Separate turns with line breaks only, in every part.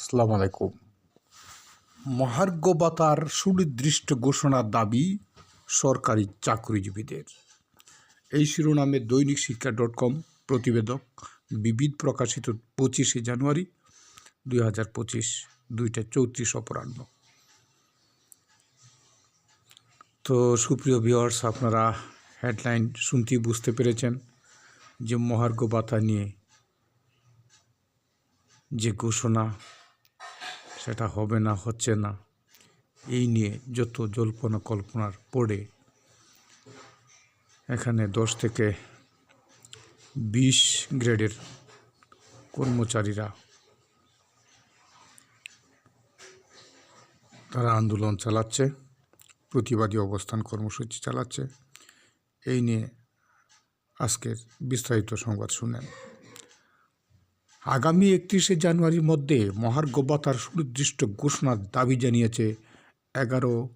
সালাম আলাইকুম। মহার্ঘ ভাতার সুনির্দিষ্ট ঘোষণার দাবি সরকারি চাকরিজীবীদের। এই শিরোনামে দৈনিক শিক্ষা ডট কম প্রতিবেদক বিবিধ প্রকাশিত পঁচিশে জানুয়ারি দুই হাজার পঁচিশ দুইটা চৌত্রিশ অপরাহ্ন। তো সুপ্রিয় ভিওয়ার্স আপনারা হেডলাইন শুনতেই বুঝতে পেরেছেন যে মহার্ঘ নিয়ে যে ঘোষণা, সেটা হবে না, হচ্ছে না, এই নিয়ে যত জল্পনা কল্পনার পড়ে, এখানে দশ থেকে বিশ গ্রেডের কর্মচারীরা তারা আন্দোলন চালাচ্ছে, প্রতিবাদী অবস্থান কর্মসূচি চালাচ্ছে। এই নিয়ে আজকের বিস্তারিত সংবাদ শুনেন আগামী একত্রিশে জানুয়ারির মধ্যে মহার্ঘ সুনির্দিষ্ট ঘোষণার দাবি জানিয়েছে এগারো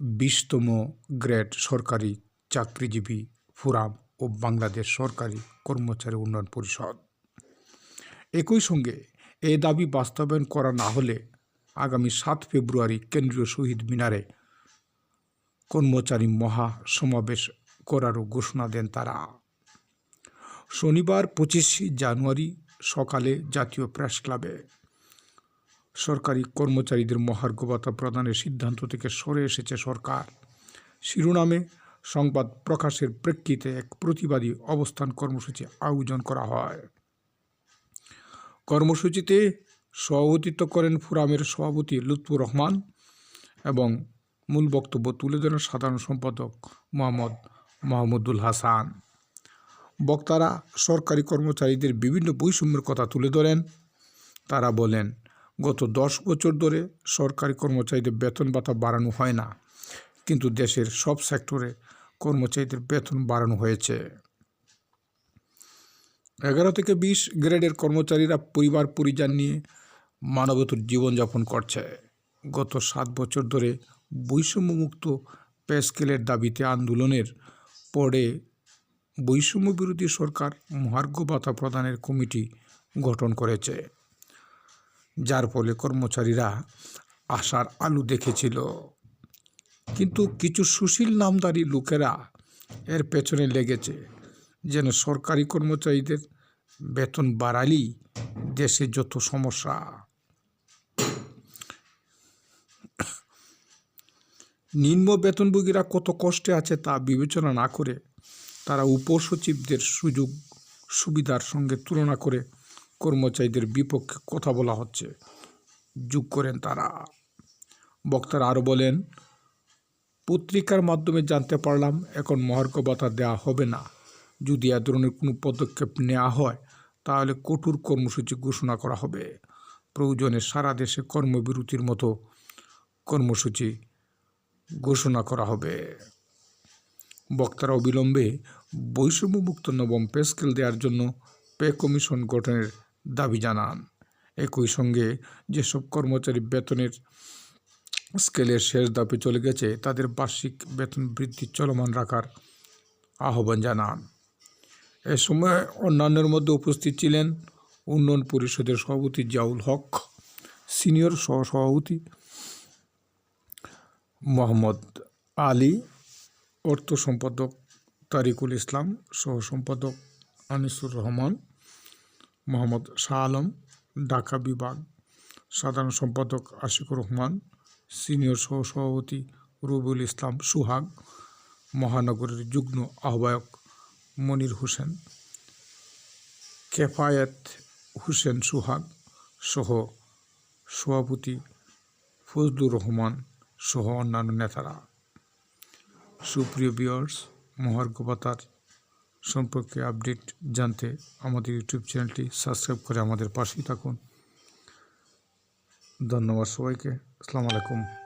বিশতম গ্রেড সরকারি চাকরিজীবী ফোরাম ও বাংলাদেশ সরকারি কর্মচারী উন্নয়ন পরিষদ। একই সঙ্গে এ দাবি বাস্তবায়ন করা না হলে আগামী সাত ফেব্রুয়ারি কেন্দ্রীয় শহীদ মিনারে কর্মচারী মহা সমাবেশ করারও ঘোষণা দেন তারা। শনিবার পঁচিশে জানুয়ারি সকালে জাতীয় প্রেস ক্লাবে। সরকারি কর্মচারীদের মহার্ঘ ভাতা প্রদানের সিদ্ধান্ত থেকে সরে এসেছে সরকার। শিরোনামে সংবাদ প্রকাশের প্রেক্ষিতে এক প্রতিবাদী অবস্থান কর্মসূচি আয়োজন করা হয়। কর্মসূচিতে সভাপতিত্ব করেন ফোরামের সভাপতি লুৎফুর রহমান এবং মূল বক্তব্য তুলে ধরেন সাধারণ সম্পাদক মোহাম্মদ মাহমুদুল হাসান। বক্তারা সরকারি কর্মচারীদের বিভিন্ন বৈষম্যের কথা তুলে ধরেন। তারা বলেন, গত দশ বছর ধরে সরকারি কর্মচারীদের বেতন ভাতা বাড়ানো হয় না, কিন্তু দেশের সব সেক্টরে কর্মচারীদের বেতন বাড়ানো হয়েছে। এগারো থেকে বিশ গ্রেডের কর্মচারীরা পরিবার পরিজন নিয়ে মানবতর জীবনযাপন করছে। গত সাত বছর ধরে বৈষম্যমুক্ত পে স্কেলের দাবিতে আন্দোলনের পরে বৈষম্য বিরোধী সরকার মহার্ঘ ভাতা প্রদানের কমিটি গঠন করেছে। যার ফলে কর্মচারীরা আশার আলু দেখেছিল। কিন্তু কিছু সুশীল নামদারি লোকেরা এর পেছনে লেগেছে, যেন সরকারি কর্মচারীদের বেতন বাড়ালেই দেশে যত সমস্যা। নিম্ন বেতনভোগীরা কত কষ্টে আছে তা বিবেচনা না করে তারা উপসচিবদের সুযোগ সুবিধার সঙ্গে তুলনা করে কর্মচারীদের বিপক্ষে কথা বলা হচ্ছে। যোগ করেন তারা। বক্তারা আরও বলেন, পত্রিকার মাধ্যমে জানতে পারলাম, এখন মহার্ঘ ভাতা দেওয়া হবে না। যদি এ ধরনের কোনো পদক্ষেপ নেওয়া হয়, তাহলে কঠোর কর্মসূচি ঘোষণা করা হবে। প্রয়োজনে সারা দেশে কর্মবিরতির মতো কর্মসূচি ঘোষণা করা হবে। বক্তারা অবিলম্বে বৈষম্যমুক্ত নবম পে স্কেল দেওয়ার জন্য পে কমিশন গঠনের দাবি জানান। একই সঙ্গে যেসব কর্মচারী বেতনের স্কেলের শেষ দাপে চলে গেছে, তাদের বার্ষিক বেতন বৃদ্ধি চলমান রাখার আহ্বান জানান। এ সময় অন্যান্যের মধ্যে উপস্থিত ছিলেন উন্নয়ন পরিষদের সভাপতি জাউল হক, সিনিয়র সহ সভাপতি মোহাম্মদ আলী অর্থ সম্পাদক তারিকুল ইসলাম, সহ সম্পাদক আনিসুর রহমান, মোহাম্মদ শাহ আলম, ঢাকা বিভাগ, সাধারণ সম্পাদক আশিকুর রহমান, সিনিয়র সহ সভাপতি রবিউল ইসলাম সুহাগ, মহানগরের যুগ্ম আহ্বায়ক মনির হোসেন, কেফায়েত হোসেন সুহাগ সহ সভাপতি ফজলুর রহমান সহ অন্যান্য নেতারা। সুপ্রিয় বিয়ার্স মহার্ঘ ভাতার সম্পর্কে আপডেট জানতে আমাদের ইউটিউব চ্যানেলটি সাবস্ক্রাইব করে আমাদের পাশেই থাকুন। ধন্যবাদ সবাইকে। আসসালামু আলাইকুম।